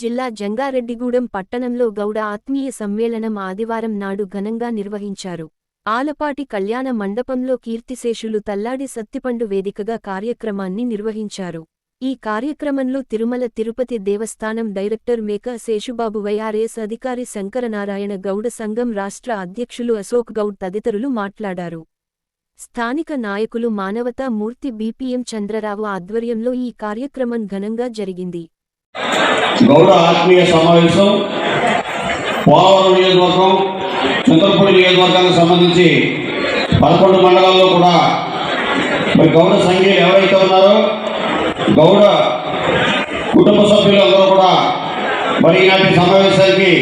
జిల్లా జంగారెడ్డిగూడెం పట్టణంలో గౌడ ఆత్మీయ సమ్మేళనం ఆదివారం నాడు ఘనంగా నిర్వహించారు. ఆలపాటి కళ్యాణ మండపంలో కీర్తిశేషులు తల్లాడి సత్తిపండు వేదికగా కార్యక్రమాన్ని నిర్వహించారు. ఈ కార్యక్రమంలో తిరుమల తిరుపతి దేవస్థానం డైరెక్టర్ మేక శేషుబాబు వైఆర్ఎస్ అధికారి శంకరనారాయణ గౌడ సంఘం రాష్ట్ర అధ్యక్షులు అశోక్ గౌడ్ తదితరులు మాట్లాడారు. స్థానిక నాయకులు మానవతా మూర్తి బీపీఎం చంద్రరావు ఆధ్వర్యంలో ఈ కార్యక్రమం ఘనంగా జరిగింది. గౌడ ఆత్మీయ సమావేశం పోలవరం నియోజకవర్గం చంద్రపూడి నియోజకవర్గానికి సంబంధించి పదకొండు మండలాల్లో కూడా మరి గౌడ సంఘీయులు ఎవరైతే ఉన్నారో గౌడ కుటుంబ సభ్యులందరూ కూడా మరి ఈనాటి సమావేశానికి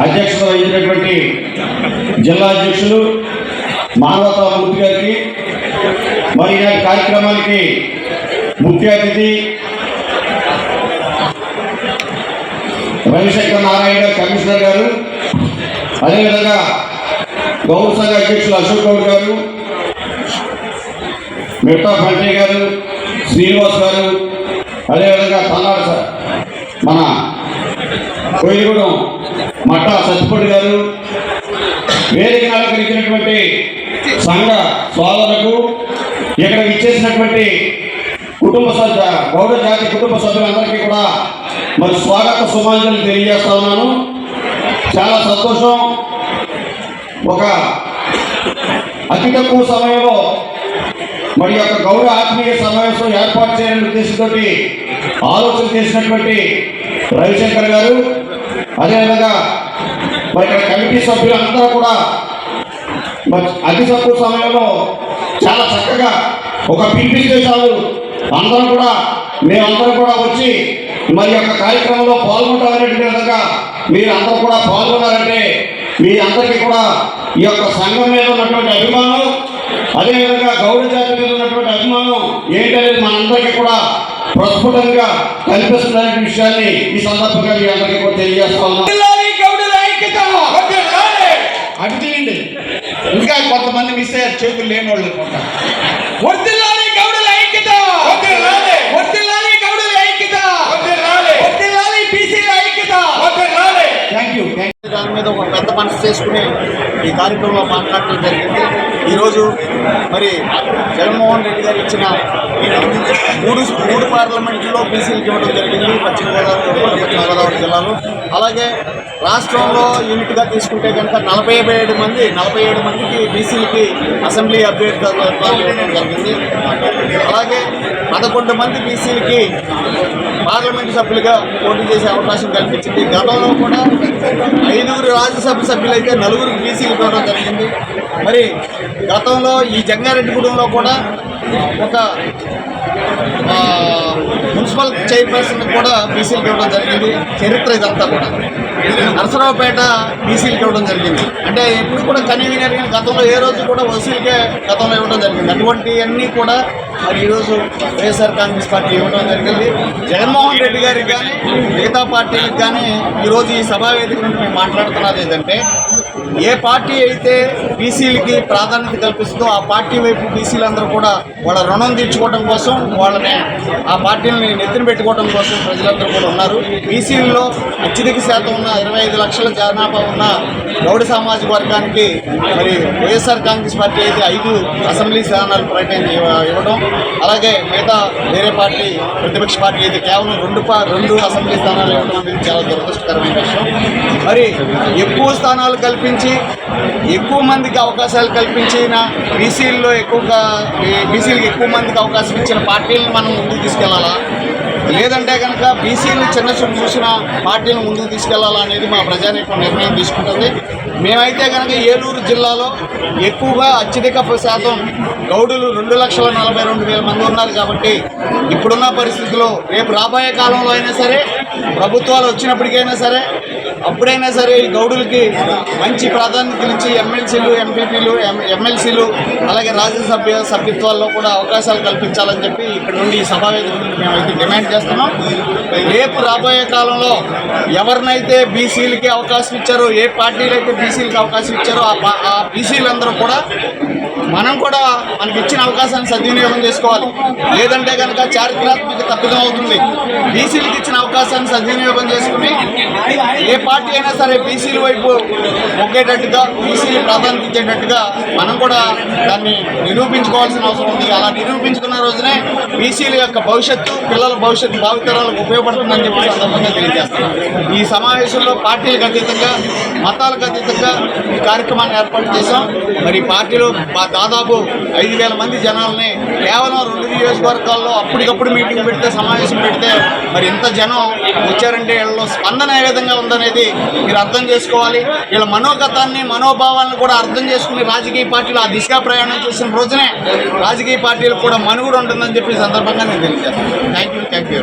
అధ్యక్షత వహించినటువంటి జిల్లా అధ్యక్షులు మానవతా మూర్తి గారికి మరి ఈనాటి కార్యక్రమానికి ముఖ్య అతిథి రవిశంకర్ నారాయణ గారు కమిషనర్ గారు అదేవిధంగా గౌరవ సంఘ అధ్యక్షులు అశోక్ గౌడ్ గారు మిగతా పంటే గారు శ్రీనివాస్ గారు అదేవిధంగా తన్నాడు సార్ మన కోయిగూడెం మట్టా సత్యపడి గారు వేదిక ఇచ్చినటువంటి సంఘ సోదరులకు ఇక్కడ ఇచ్చేసినటువంటి కుటుంబ సభ్య గౌరవ జాతి కుటుంబ సభ్యులందరికీ కూడా మరి స్వాగత సుమాంజలి తెలియజేస్తా ఉన్నాను. చాలా సంతోషం. ఒక అతి తక్కువ సమయంలో మరి యొక్క గౌరవ ఆత్మీయ సమావేశం ఏర్పాటు చేయాలని ఉద్దేశంతో ఆలోచన చేసినటువంటి రవిశంకర్ గారు అదేవిధంగా మరి ఇక్కడ కమిటీ సభ్యులందరూ కూడా మరి అతి తక్కువ సమయంలో చాలా చక్కగా ఒక పిలిపిస్తే చాలు. అందరం కూడా మేమందరం కూడా వచ్చి మరి యొక్క కార్యక్రమంలో పాల్గొంటామనేటువంటి విధంగా మీరు అందరూ కూడా పాల్గొన్నారంటే మీ అందరికీ కూడా ఈ యొక్క సంఘం మీద ఉన్నటువంటి అభిమానం అదేవిధంగా గౌడ జాతి మీద ఉన్నటువంటి అభిమానం ఏంటనేది మనందరికీ కూడా ప్రస్ఫుటంగా కనిపిస్తున్న విషయాన్ని ఈ సందర్భంగా మీ అందరికీ కూడా తెలియజేస్తా ఉన్నాం వర్ధిల్లాలి గౌడుల ఐక్యత అటు తీయండి. ఇంకా కొంతమంది మిస్ అయ్యారు చేతులు లేని వాళ్ళు మీద ఒక పెద్ద మనసు చేసుకుని ఈ కార్యక్రమంలో మాట్లాడటం జరిగింది. ఈరోజు మరి జగన్మోహన్ రెడ్డి గారు ఇచ్చిన మూడు మూడు పార్లమెంట్లో బీసీలకు ఇవ్వడం జరిగింది పశ్చిమ గోదావరి పశ్చిమ గోదావరి జిల్లాలో. అలాగే రాష్ట్రంలో యూనిట్గా తీసుకుంటే కనుక నలభై ఏడు మంది నలభై ఏడు మందికి బీసీలకి అసెంబ్లీ అభ్యర్థి ఇవ్వడం జరిగింది. అలాగే పదకొండు మంది బీసీలకి పార్లమెంటు సభ్యులుగా పోటీ చేసే అవకాశం కల్పించింది. గతంలో కూడా ఐదుగురు రాజ్యసభ సభ్యులైతే నలుగురు బీసీలు ఇవ్వడం జరిగింది. మరి గతంలో ఈ జంగారెడ్డిగూడెంలో కూడా ఒక మున్సిపల్ చైర్పర్సన్ కూడా బీసీలకు ఇవ్వడం జరిగింది చరిత్ర ఇదంతా కూడా. నరసరావుపేట బీసీలకు ఇవ్వడం జరిగింది. అంటే ఎప్పుడు కూడా కనీవిని గతంలో ఏ రోజు కూడా వసూలుకే గతంలో ఇవ్వడం జరిగింది. అటువంటివన్నీ కూడా మరి ఈరోజు వైఎస్ఆర్ కాంగ్రెస్ పార్టీ ఇవ్వడం జరిగింది. జగన్మోహన్ రెడ్డి గారికి కానీ మిగతా పార్టీలకు కానీ ఈరోజు ఈ సభా వేదిక నుండి మేము మాట్లాడుతున్నది ఏంటంటే ఏ పార్టీ అయితే బీసీలకి ప్రాధాన్యత కల్పిస్తుందో ఆ పార్టీ వైపు బీసీలందరూ కూడా వాళ్ళ రుణం తీర్చుకోవడం కోసం వాళ్ళని ఆ పార్టీలని నెత్తిన పెట్టుకోవడం కోసం ప్రజలందరూ కూడా ఉన్నారు. బీసీల్లో అత్యధిక శాతం ఉన్న ఇరవై ఐదు లక్షల జనాభా ఉన్న గౌడ సామాజిక వర్గానికి మరి వైఎస్ఆర్ కాంగ్రెస్ పార్టీ అయితే ఐదు అసెంబ్లీ స్థానాలు ప్రకటన ఇవ్వడం. అలాగే మిగతా వేరే పార్టీ ప్రతిపక్ష పార్టీ అయితే కేవలం రెండు రెండు అసెంబ్లీ స్థానాలు ఇవ్వడం అనేది చాలా దురదృష్టకరమైన విషయం. మరి ఎక్కువ స్థానాలు కల్పించి ఎక్కువ మందికి అవకాశాలు కల్పించిన బీసీల్లో ఎక్కువగా బీసీలకు ఎక్కువ మందికి అవకాశం ఇచ్చిన పార్టీలను మనం ముందుకు తీసుకెళ్ళాలా? లేదంటే కనుక బీసీలు చిన్న చూపు చూసిన పార్టీలు ముందుకు తీసుకెళ్ళాలా అనేది మా ప్రజానీకం నిర్ణయం తీసుకుంటుంది. మేమైతే కనుక ఏలూరు జిల్లాలో ఎక్కువగా అత్యధిక శాతం గౌడులు రెండు లక్షల నలభై రెండు వేల మంది ఉన్నారు కాబట్టి ఇప్పుడున్న పరిస్థితుల్లో రేపు రాబోయే కాలంలో అయినా సరే ప్రభుత్వాలు వచ్చినప్పటికైనా సరే అప్పుడైనా సరే ఈ గౌడులకి మంచి ప్రాధాన్యత ఇచ్చి ఎమ్మెల్సీలు ఎంపీపీలు ఎమ్మెల్సీలు అలాగే రాజ్యసభ సభ్యత్వాల్లో కూడా అవకాశాలు కల్పించాలని చెప్పి ఇక్కడ నుండి ఈ సభావేదిక నుండి మేమైతే డిమాండ్ చేస్తున్నాం. రేపు రాబోయే కాలంలో ఎవరినైతే బీసీలకి అవకాశం ఇచ్చారో ఏ పార్టీలు అయితే బీసీలకి అవకాశం ఇచ్చారో ఆ బీసీలందరూ కూడా మనం కూడా మనకి ఇచ్చిన అవకాశాన్ని సద్వినియోగం చేసుకోవాలి. లేదంటే కనుక చారిత్రాత్మక తప్పిదం అవుతుంది. బీసీలకు ఇచ్చిన అవకాశాన్ని సద్వినియోగం చేసుకుని ఏ పార్టీ అయినా సరే బీసీల వైపు మొగ్గేటట్టుగా బీసీలు ప్రాధాన్యత ఇచ్చేటట్టుగా మనం కూడా దాన్ని నిరూపించుకోవాల్సిన అవసరం ఉంది. అలా నిరూపించుకున్న రోజున బీసీల యొక్క భవిష్యత్తు పిల్లల భవిష్యత్తు భావితరాలకు ఉపయోగపడుతుందని చెప్పి సందర్భంగా తెలియజేస్తున్నాం. ఈ సమావేశంలో పార్టీలకు అతీతంగా మతాలకు అతీతంగా ఈ కార్యక్రమాన్ని ఏర్పాటు చేశాం. మరి పార్టీలో దాదాపు ఐదు వేల మంది జనాల్ని కేవలం రెండు నియోజకవర్గాల్లో అప్పటికప్పుడు మీటింగ్ పెడితే సమావేశం పెడితే మరి ఇంత జనం వచ్చారంటే వీళ్ళలో స్పందన ఏ విధంగా ఉందనేది మీరు అర్థం చేసుకోవాలి. వీళ్ళ మనోగతాన్ని మనోభావాలను కూడా అర్థం చేసుకుని రాజకీయ పార్టీలు ఆ దిశగా ప్రయాణం చేసిన రోజునే రాజకీయ పార్టీలకు కూడా మనుగుడు ఉంటుందని చెప్పి సందర్భంగా నేను తెలియజేస్తాను. Thank you thank you